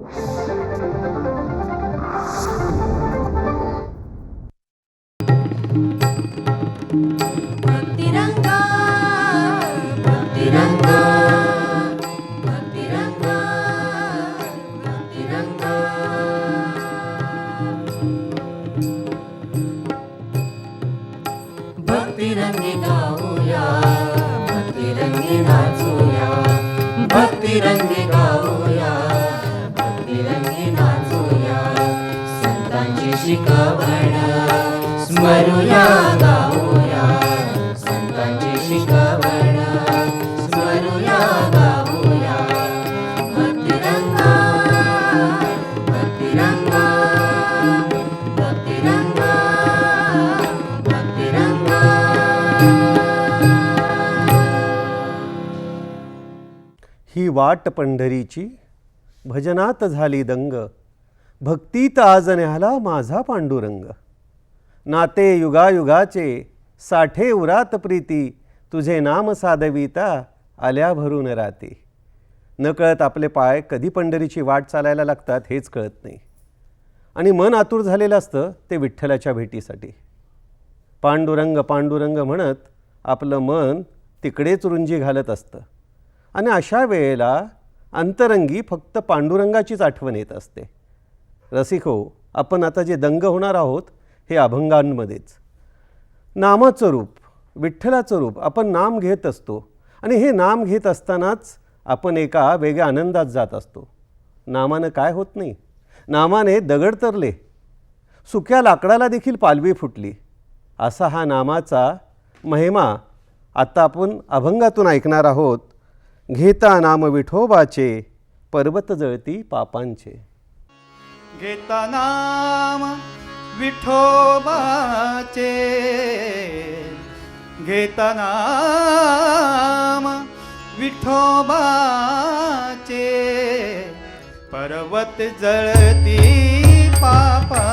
Thank you. वाट पंढरीची भजनात झाली दंग भक्तीत आज न्याला माझा पांडुरंग. नाते युगायुगाचे साठे उरात प्रीती तुझे नाम साधविता आल्या भरून राते. नकळत आपले पाय कधी पंढरीची वाट चालायला लागतात हेच कळत नाही. आणि मन आतुर झालेलं असतं ते विठ्ठलाच्या भेटीसाठी. पांडुरंग पांडुरंग म्हणत आपलं मन तिकडेच रुंजी घालत असतं. आणि अशा वेळेला अंतरंगी फक्त पांडुरंगाचीच आठवण येत असते. रसिको आपण आता जे दंग होणार आहोत हे अभंगांमध्येच. नामाचं रूप विठ्ठलाचं रूप आपण नाम घेत असतो आणि हे नाम घेत असतानाच आपण एका वेगळ्या आनंदात जात असतो. नामानं काय होत नाही. नामाने दगड तरले. सुक्या लाकडाला देखील पालवी फुटली. असा हा नामाचा महिमा आता आपण अभंगातून ऐकणार आहोत. घेता नाम विठोबाचे पर्वत जळती पापांचे. घेता नाम विठोबाचे घेता नाम विठोबाचे पर्वत जळती पापा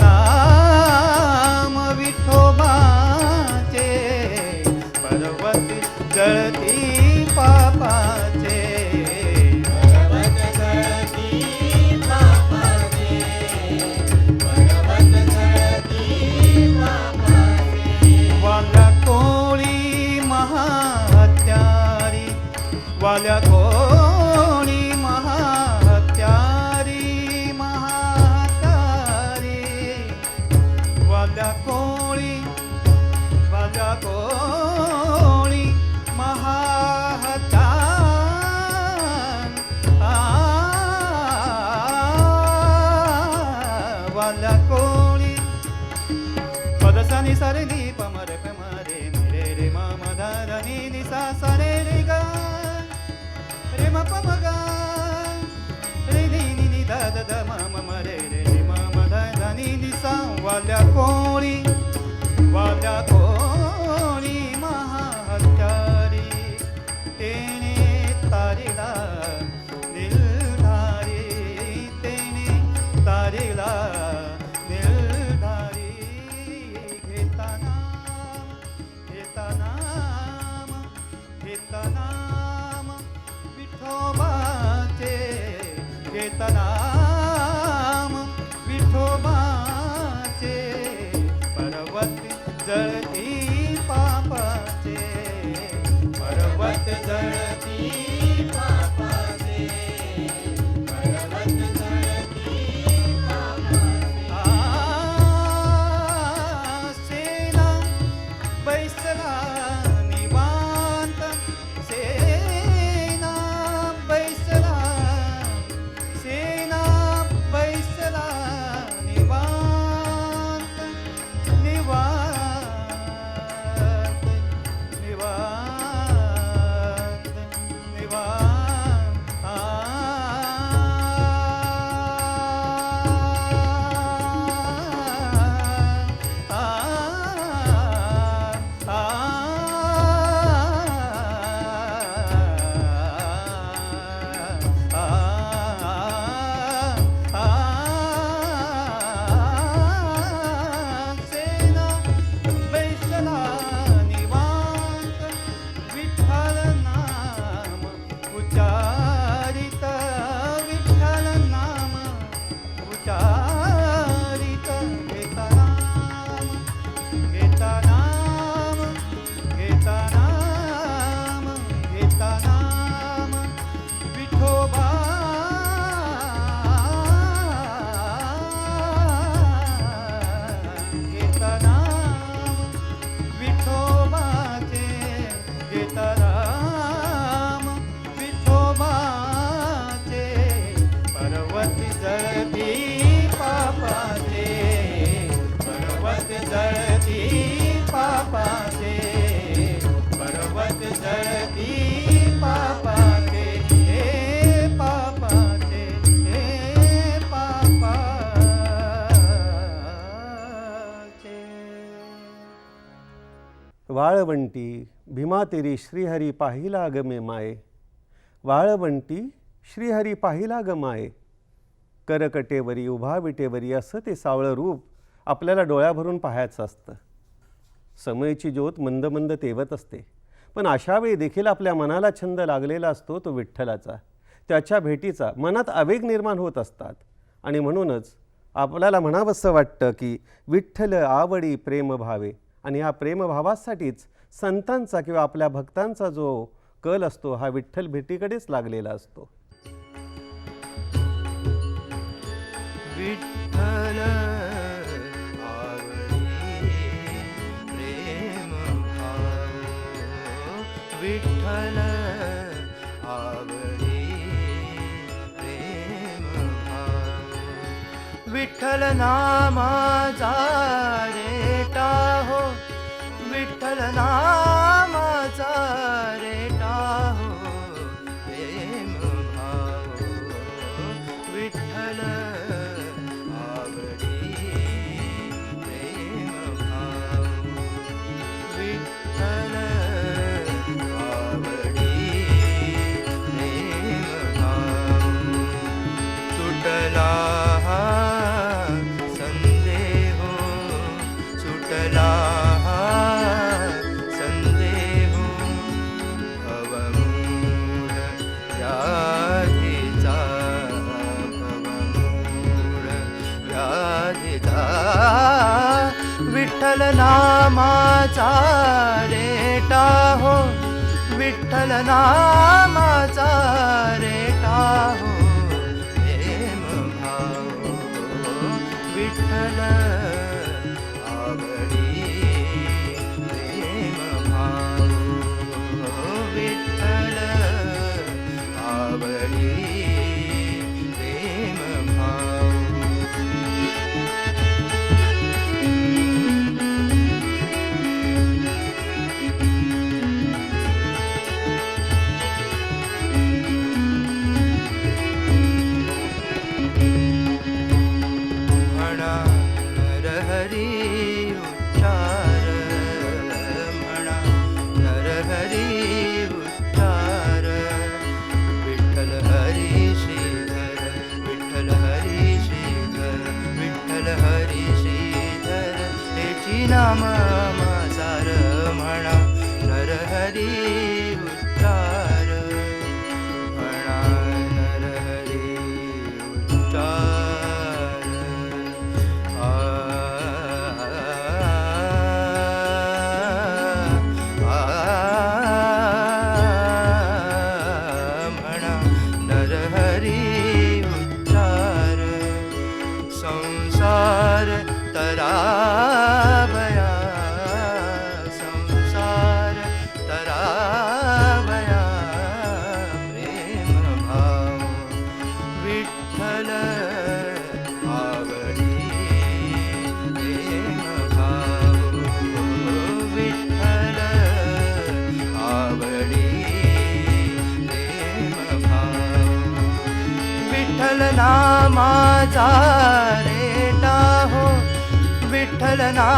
नाम विठोबाचे पर्वत जळती पापाचे. वाल्या कोळी महाहत्यारी वाल्या कोळी रे म पम वाळवंटी भीमा तेरी श्रीहरी पाहिला ग मे माये. वाळवंटी श्रीहरी पाहिला ग माये. करकटेवरी उभा विटेवरी असं ते सावळं रूप आपल्याला डोळ्याभरून पाहायचं असतं. समयची ज्योत मंद मंद तेवत असते. पण अशा वेळी देखील आपल्या मनाला छंद लागलेला असतो तो विठ्ठलाचा. त्याच्या भेटीचा मनात आवेग निर्माण होत असतात. आणि म्हणूनच आपल्याला म्हणावंसं वाटतं की विठ्ठल आवडी प्रेम भावे. आणि या प्रेमभावासाठीच संतांचा किंवा आपल्या भक्तांचा जो कल असतो हा विठ्ठल भेटीकडेच लागलेला असतो. विठ्ठल विठ्ठल विठ्ठल नामाचा विठ्ठल नामाचा रेटा हो विठ्ठल नामाचा रेटा हो प्रेम भाव विठ्ठल सारे रेटा हो विठ्ठल ना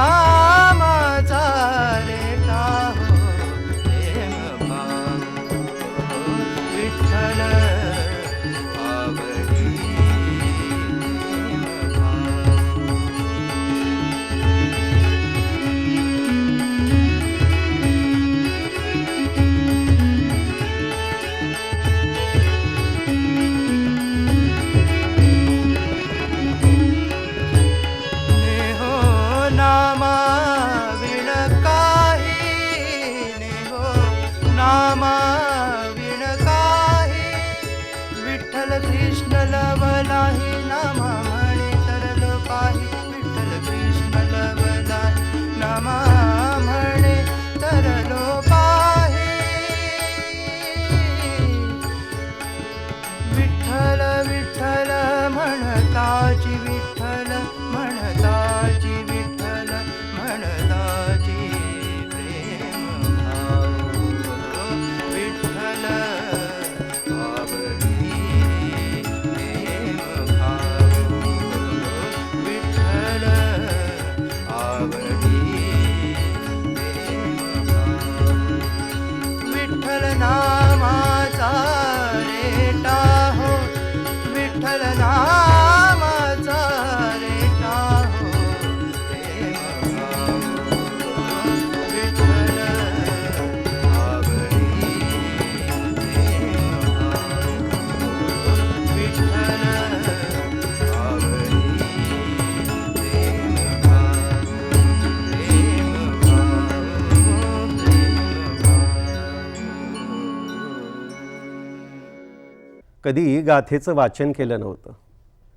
कधी गाथेचं वाचन केलं नव्हतं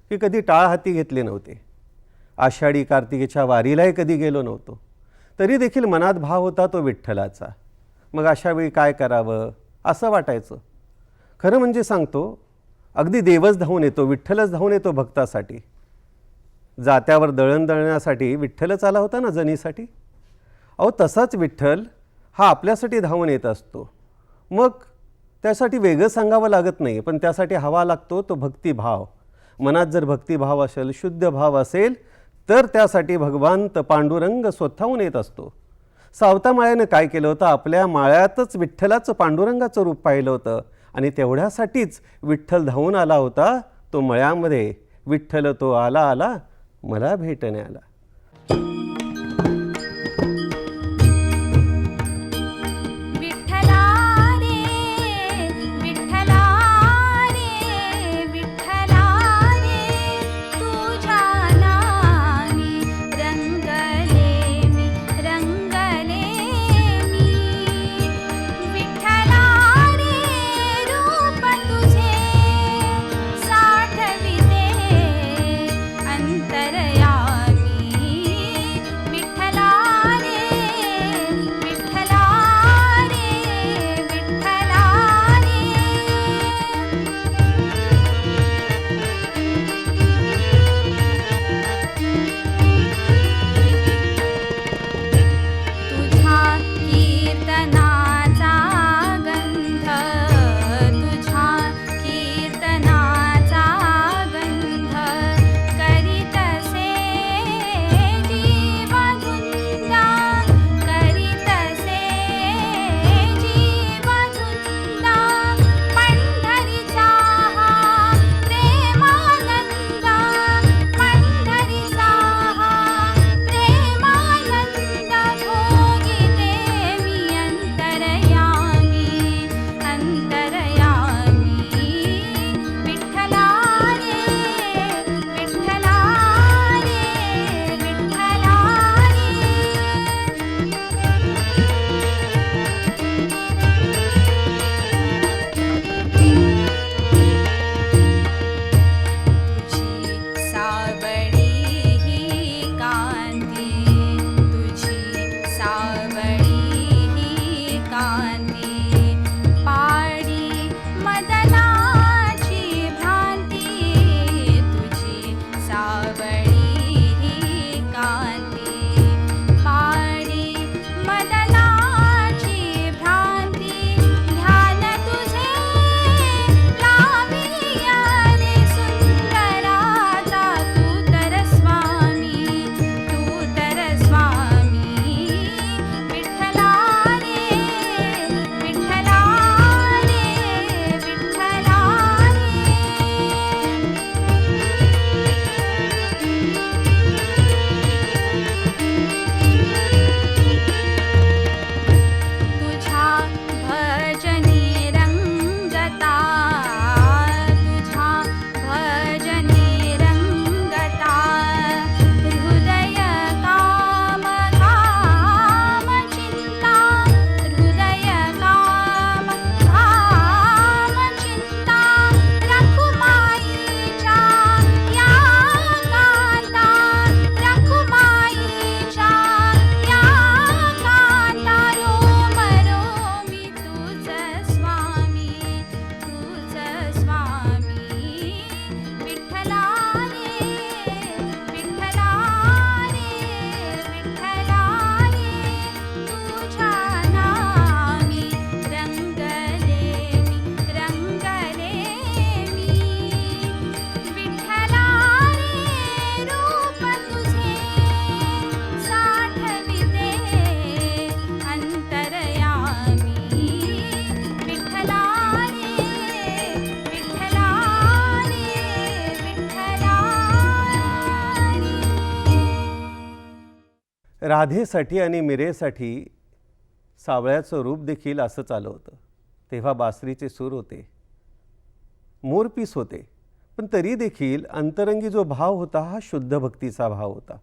की कधी टाळ हाती घेतले नव्हते. आषाढी कार्तिकेच्या वारीलाही कधी गेलो नव्हतो. तरी देखील मनात भाव होता तो विठ्ठलाचा. मग अशा वेळी काय करावं असं वाटायचं. खरं म्हणजे सांगतो अगदी देवच धावून येतो विठ्ठलच धावून येतो भक्तासाठी. जात्यावर दळण दळण्यासाठी विठ्ठलच आला होता ना जनीसाठी? अहो तसाच विठ्ठल हा आपल्यासाठी धावून येत असतो. मग त्यासाठी वेगळं सांगावं लागत नाही पण त्यासाठी हवा लागतो तो भक्तिभाव. मनात जर भक्तिभाव असेल शुद्ध भाव असेल तर त्यासाठी भगवंत पांडुरंग स्वतःहून येत असतो. सावता माळ्यानं काय केलं होतं? आपल्या माळ्यातच विठ्ठलाचं पांडुरंगाचं रूप पाहिलं होतं आणि तेवढ्यासाठीच विठ्ठल धावून आला होता तो मळ्यामध्ये. विठ्ठल तो आला आला मला भेटण्याला. राधेसाठी आणि मिरेसाठी सावळ्याचं रूप देखील असंच आलं होतं. तेव्हा बासरीचे सूर होते. मोरपीस होते. पण तरी देखील अंतरंगी जो भाव होता हा शुद्ध भक्तीचा भाव होता.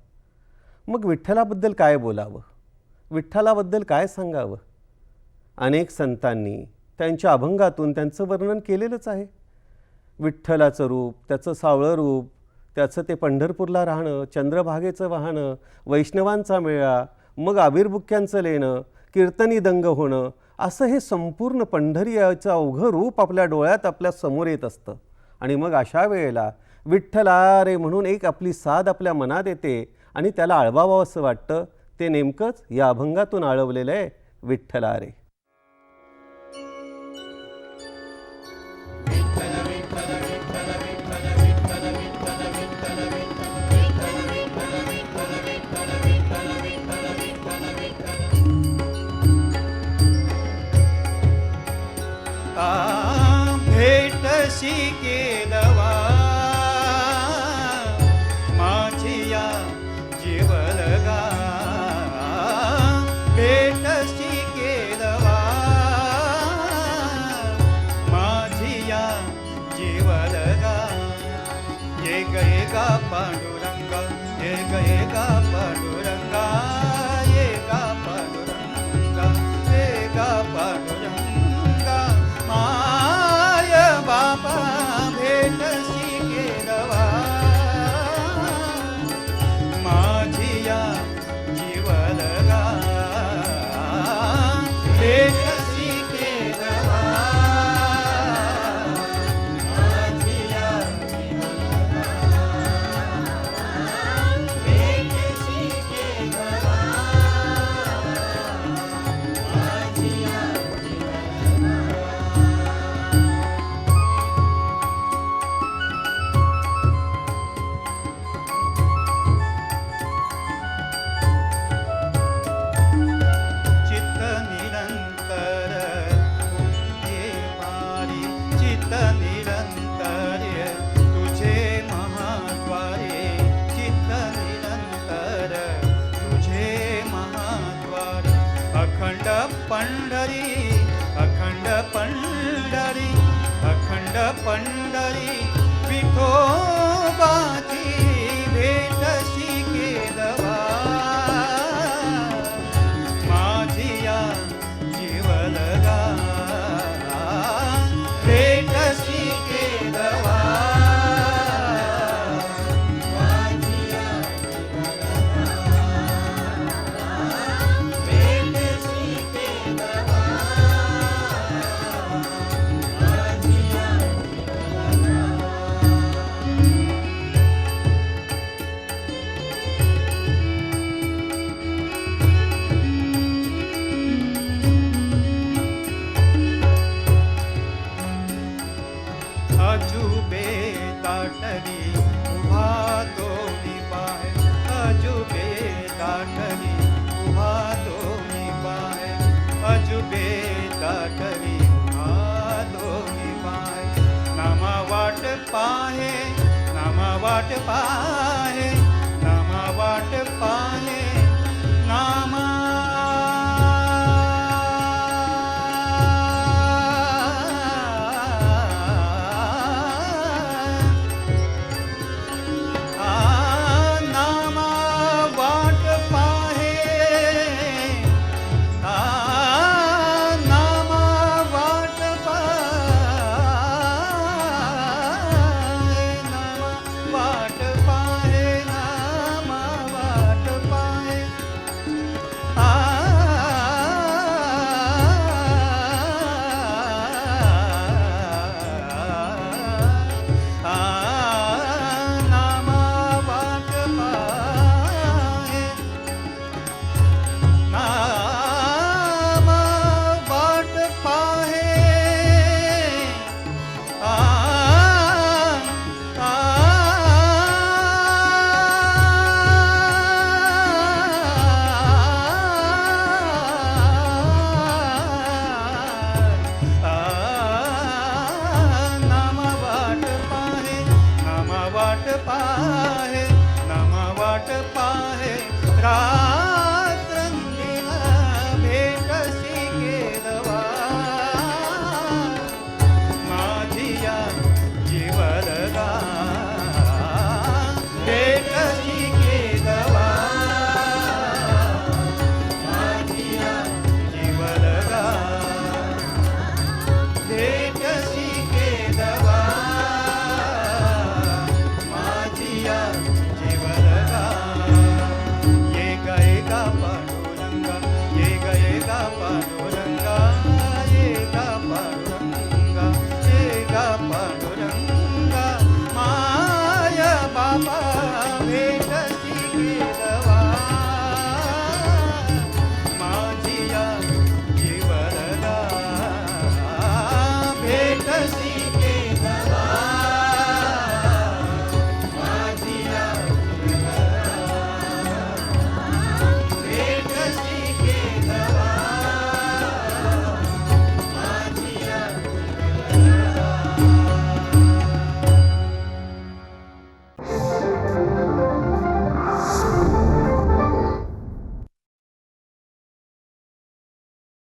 मग विठ्ठलाबद्दल काय बोलावं? विठ्ठलाबद्दल काय सांगावं? अनेक संतांनी त्यांच्या अभंगातून त्यांचं वर्णन केलेलंच आहे. विठ्ठलाचं रूप त्याचं सावळं रूप त्याचं ते पंढरपूरला राहणं चंद्रभागेचं वाहणं वैष्णवांचा मेळा मग आविर्भुक्यांचं लेणं कीर्तनी दंग होणं असं हे संपूर्ण पंढरी याचं अवघं रूप आपल्या डोळ्यात आपल्यासमोर येत असतं. आणि मग अशा वेळेला विठ्ठला रे म्हणून एक आपली साध आपल्या मनात येते आणि त्याला आळवावं असं वाटतं. ते नेमकंच या अभंगातून आळवलेलं आहे विठ्ठला रे. ನಚಿಕೇತವಾ ಮಾಚಿಯ ಜೀವಲಗ ಬೇಟಸಿಕೇತವಾ ಮಾಚಿಯ ಜೀವಲಗ ಏಕ ಏಕ ಪಾಂಡುರಂಗ ಏಕ ಏಕ हरी अखंड पण दाटली उभा दोन्ही पाय अजुबे दाटली उभा दोन्ही पाय अजुबे दाटली उभा दोन्ही पाय. नामा वाट पाहे नामा वाट पाहे.